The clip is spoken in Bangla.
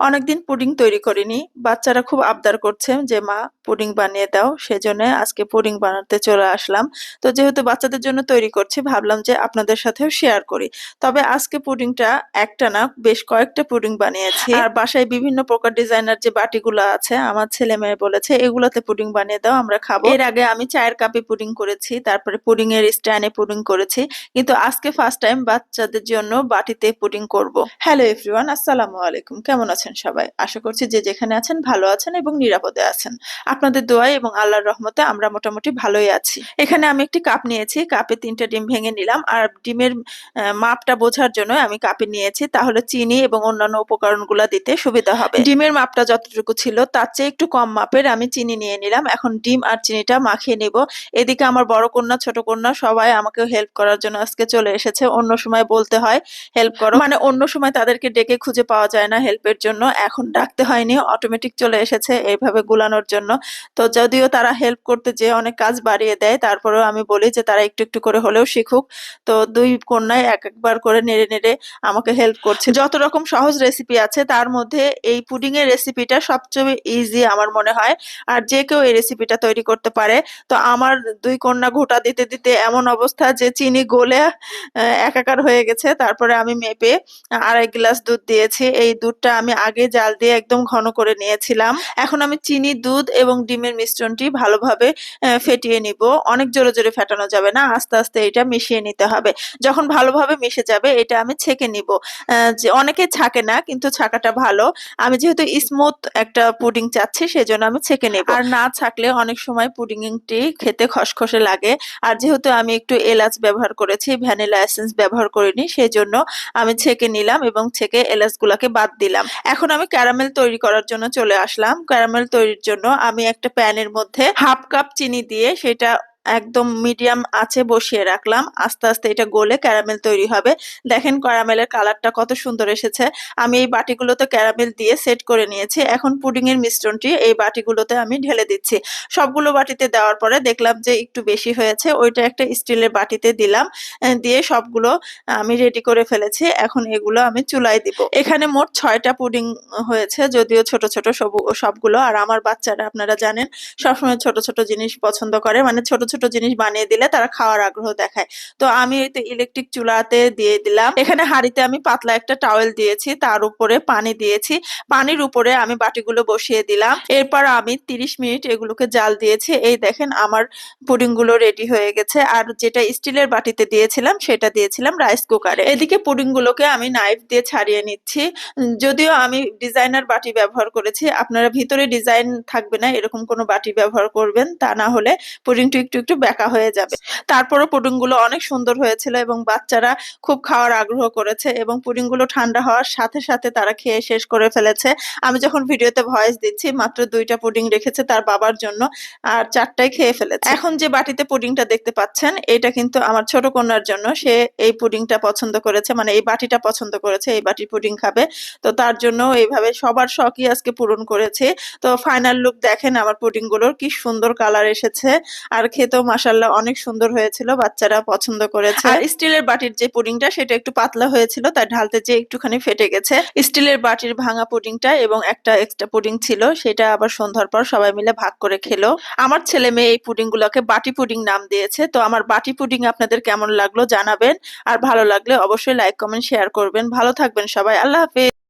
অনেকদিন পুডিং তৈরি করিনি। বাচ্চারা খুব আবদার করছে যে, মা, পুডিং বানিয়ে দাও। সেজন্য আজকে পুডিং বানাতে চলে আসলাম। তো যেহেতু বাচ্চাদের জন্য তৈরি করছি, ভাবলাম যে আপনাদের সাথেও শেয়ার করি। তবে আজকে পুডিংটা একটা না, বেশ কয়েকটা পুডিং বানিয়েছি। আর বাসায় বিভিন্ন প্রকার ডিজাইনার যে বাটিগুলো আছে, আমার ছেলে মেয়ে বলেছে, এগুলোতে পুডিং বানিয়ে দাও, আমরা খাব। এর আগে আমি চায়ের কাপে পুডিং করেছি, তারপরে পুডিং এর স্ট্যান্ডে পুডিং করেছি। কিন্তু আজকে ফার্স্ট টাইম বাচ্চাদের জন্য বাটিতে পুডিং করব। হ্যালো এভরিওয়ান আসসালামু আলাইকুম। কেমন আছেন? সবাই। আশা করছি যে যেখানে আছেন ভালো আছেন এবং নিরাপদে আছেন। আপনাদের দোয়ায় এবং আল্লাহর রহমতে আমরা মোটামুটি ভালোই আছি। এখানে আমি একটি কাপ নিয়েছি। কাপে তিনটা ডিম ভেঙে নিলাম আর ডিমের মাপটা বোঝার জন্য আমি কাপে নিয়েছি। তাহলে চিনি এবং অন্যান্য উপকরণগুলো দিতে সুবিধা হবে। ডিমের মাপটা যতটুকু ছিল তার চেয়ে একটু কম মাপের আমি চিনি নিয়ে নিলাম। এখন ডিম আর চিনিটা মাখিয়ে নেব। এদিকে আমার বড় কন্যা, ছোট কন্যা সবাই আমাকে হেল্প করার জন্য আজকে চলে এসেছে। অন্য সময় বলতে হয় হেল্প করো। মানে অন্য সময় তাদেরকে ডেকে খুঁজে পাওয়া যায় না হেল্পের জন্য। এখন ডাকতে হয়নি অটোমেটিক চলে এসেছে এইভাবে গুলানোর জন্য। তো যদিও তারা হেল্প করতে যেয়ে অনেক কাজ বাড়িয়ে দেয়, তারপরেও আমি বলি যে তারা একটু একটু করে হলেও শিখুক। তো দুই কন্যায় এক একবার করে নেড়ে নেড়ে আমাকে হেল্প করছে। যত রকম সহজ রেসিপি আছে, তার মধ্যে এই পুডিং এর রেসিপিটা সবচেয়ে ইজি আমার মনে হয়। আর যে কেউ এই রেসিপিটা তৈরি করতে পারে। তো আমার দুই কন্যা ঘোটা দিতে দিতে এমন অবস্থা যে চিনি গলে একাকার হয়ে গেছে। তারপরে আমি মেপে আড়াই গ্লাস দুধ দিয়েছি। এই দুধটা আমি আগে জাল দিয়ে একদম ঘন করে নিয়েছিলাম। এখন আমি চিনি, দুধ এবং ডিমের মিশ্রণটি ভালোভাবে ফেটিয়ে নিব। অনেক জোরে জোরে ফেটানো যাবে না, আস্তে আস্তে এটা মিশিয়ে নিতে হবে। যখন ভালোভাবে মিশে যাবে, এটা আমি ছেঁকে নিব। যে অনেকে ছাকে না, কিন্তু ছাকাটা ভালো। আমি যেহেতু স্মুথ একটা পুডিং চাচ্ছি, সেজন্য আমি ছেঁকে নেব। আর না ছাকলে অনেক সময় পুডিংটি খেতে খসখসে লাগে। আর যেহেতু আমি একটু এলাচ ব্যবহার করেছি, ভ্যানিলা এসেন্স ব্যবহার করিনি সেই জন্য আমি ছেঁকে নিলাম এবং ছেঁকে এলাচগুলোকে বাদ দিলাম। এখন আমি ক্যারামেল তৈরি করার জন্য চলে আসলাম। ক্যারামেল তৈরির জন্য আমি একটা প্যানের মধ্যে হাফ কাপ চিনি দিয়ে সেটা একদম মিডিয়াম আছে বসিয়ে রাখলাম। আস্তে আস্তে এটা গলে ক্যারামেল তৈরি হবে। দেখেন ক্যারামেলের কালারটা কত সুন্দর এসেছে। আমি এই বাটিগুলোতে ক্যারামেল দিয়ে সেট করে নিয়েছি। এখন পুডিং এর মিশ্রণটি এই বাটিগুলোতে আমি ঢেলে দিচ্ছি। সবগুলো বাটিতে দেওয়ার পরে দেখলাম যে একটু বেশি হয়েছে। ওইটা একটা স্টিলের বাটিতে দিলাম। দিয়ে সবগুলো আমি রেডি করে ফেলেছি। এখন এগুলো আমি চুলায় দিব। এখানে মোট ছয়টা পুডিং হয়েছে। যদিও ছোট ছোট সব, সবগুলো। আর আমার বাচ্চারা, আপনারা জানেন, সবসময় ছোট ছোট জিনিস পছন্দ করে। মানে ছোট ছোট জিনিস বানিয়ে দিলে তারা খাওয়ার আগ্রহ দেখায়। তো আমি তো ইলেকট্রিক চুলাতে দিয়ে দিলাম। এখানে হাঁড়িতে আমি পাতলা একটা টাওয়েল দিয়েছি, তার উপরে পানি দিয়েছি। পানির উপরে আমি বাটিগুলো বসিয়ে দিলাম। এরপর আমি তিরিশ মিনিট এগুলোকে জাল দিয়েছি। এই দেখেন আমার পুডিংগুলো রেডি হয়ে গেছে। আর যেটা স্টিলের বাটিতে দিয়েছিলাম, সেটা দিয়েছিলাম রাইস কুকারে এদিকে পুডিং গুলোকে আমি নাইফ দিয়ে ছাড়িয়ে নিচ্ছি। যদিও আমি ডিজাইনার বাটি ব্যবহার করেছি, আপনারা ভিতরে ডিজাইন থাকবে না, এরকম কোনো বাটি ব্যবহার করবেন। তা না হলে পুডিংটা একটু একটু বেঁকা হয়ে যাবে। তারপরও পুডিংগুলো অনেক সুন্দর হয়েছিল এবং বাচ্চারা খুব খাওয়ার আগ্রহ করেছে এবং পুডিংগুলো ঠান্ডা হওয়ার সাথে সাথে তারা খেয়ে শেষ করে ফেলেছে। আমি যখন ভিডিওতে ভয়েস দিচ্ছি, মাত্র দুইটা পুডিং রেখেছে তার বাবার জন্য আর চারটাই খেয়ে ফেলেছে। এখন যে বাটিতে পুডিংটা দেখতে পাচ্ছেন, এটা কিন্তু আমার ছোট কন্যার জন্য। সে এই পুডিংটা পছন্দ করেছে মানে এই বাটিটা পছন্দ করেছে, এই বাটির পুডিং খাবে। তো তার জন্য এইভাবে সবার শখই আজকে পূরণ করেছে। তো ফাইনাল লুক দেখেন আমার পুডিংগুলোর কি সুন্দর কালার এসেছে। আর খেতেও মাসাল্লাহ অনেক সুন্দর হয়েছিল, বাচ্চারা পছন্দ করেছে। আর স্টিলের বাটির যে পুডিংটা, সেটা একটু পাতলা হয়েছিল তাই ঢালতে যে একটুখানি ফেটে গেছে। স্টিলের বাটির ভাঙা পুডিংটা এবং একটা এক্সট্রা পুডিং ছিল, সেটা আবার সন্ধ্যার পর সবাই মিলে ভাগ করে খেলো। আমার ছেলে মেয়ে এই পুডিং গুলোকে বাটি পুডিং নাম দিয়েছে, তো আমার বাটি পুডিং আপনাদের কেমন লাগল জানাবেন, আর ভালো লাগলে অবশ্যই লাইক কমেন্ট শেয়ার করবেন। ভালো থাকবেন সবাই, আল্লাহ হাফেজ।